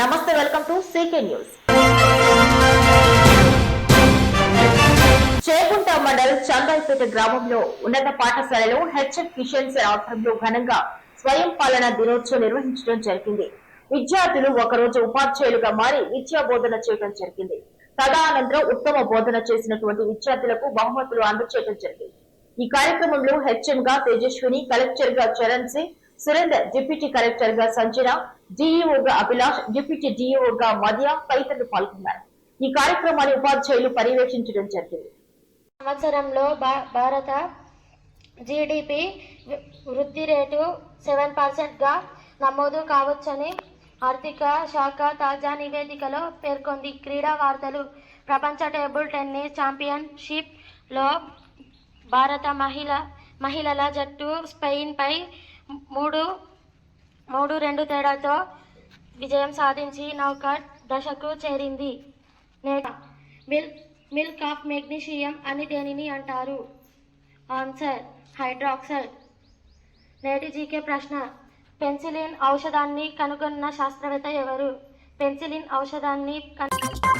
నమస్తే welcome to CK news. Chekunta mandal Chandaipet గ్రామంలో ఉన్నత పాఠశాలలో హెచ్ఎఫ్ కిషన్ సార్ ఆధ్వర్యంలో ఘనంగా స్వయం పాలన దినోత్సవం నిర్వహించడం జరిగింది. విద్యార్థులు ఒకరోజు ఉపాధ్యాయులుగా మారి విద్యా బోధన చేయడం జరిగింది. తదనంతరం ఉత్తమ బోధన చేసినటువంటి విద్యార్థులకు బహుమతులు అందజేయడం జరిగింది. ఈ కార్యక్రమంలో హెచ్ఎం గా తేజస్విని కలెక్టర్గా చరణ్ సింగ్ సురేందర్ డిప్యూటీ కలెక్టర్గా సంజన జిఈఓగా అభిలాష్ డిప్యూటీ డిఇఓగా మధ్య తదితరులు పాల్గొన్నారు. ఈ కార్యక్రమాన్ని ఉపాధ్యాయులు పర్యవేక్షించడం జరిగింది. సంవత్సరంలో భారత జీడిపి వృద్ధి రేటు సెవెన్ పర్సెంట్గా నమోదు కావచ్చని ఆర్థిక శాఖ తాజా నివేదికలో పేర్కొంది. క్రీడా వార్తలు ప్రపంచ టేబుల్ టెన్నిస్ ఛాంపియన్షిప్లో భారత మహిళ మహిళల జట్టు స్పెయిన్పై మూడు మూడు రెండు తేడాతో విజయం సాధించి నౌకట్ దశకు చేరింది. నేట మిల్క్ మిల్క్ ఆఫ్ మెగ్నీషియం అని దేనిని అంటారు? Answer hydroxide. నేటి జీకే ప్రశ్న పెన్సిలిన్ ఔషధాన్ని కనుగొన్న శాస్త్రవేత్త ఎవరు? పెన్సిలిన్ ఔషధాన్ని కను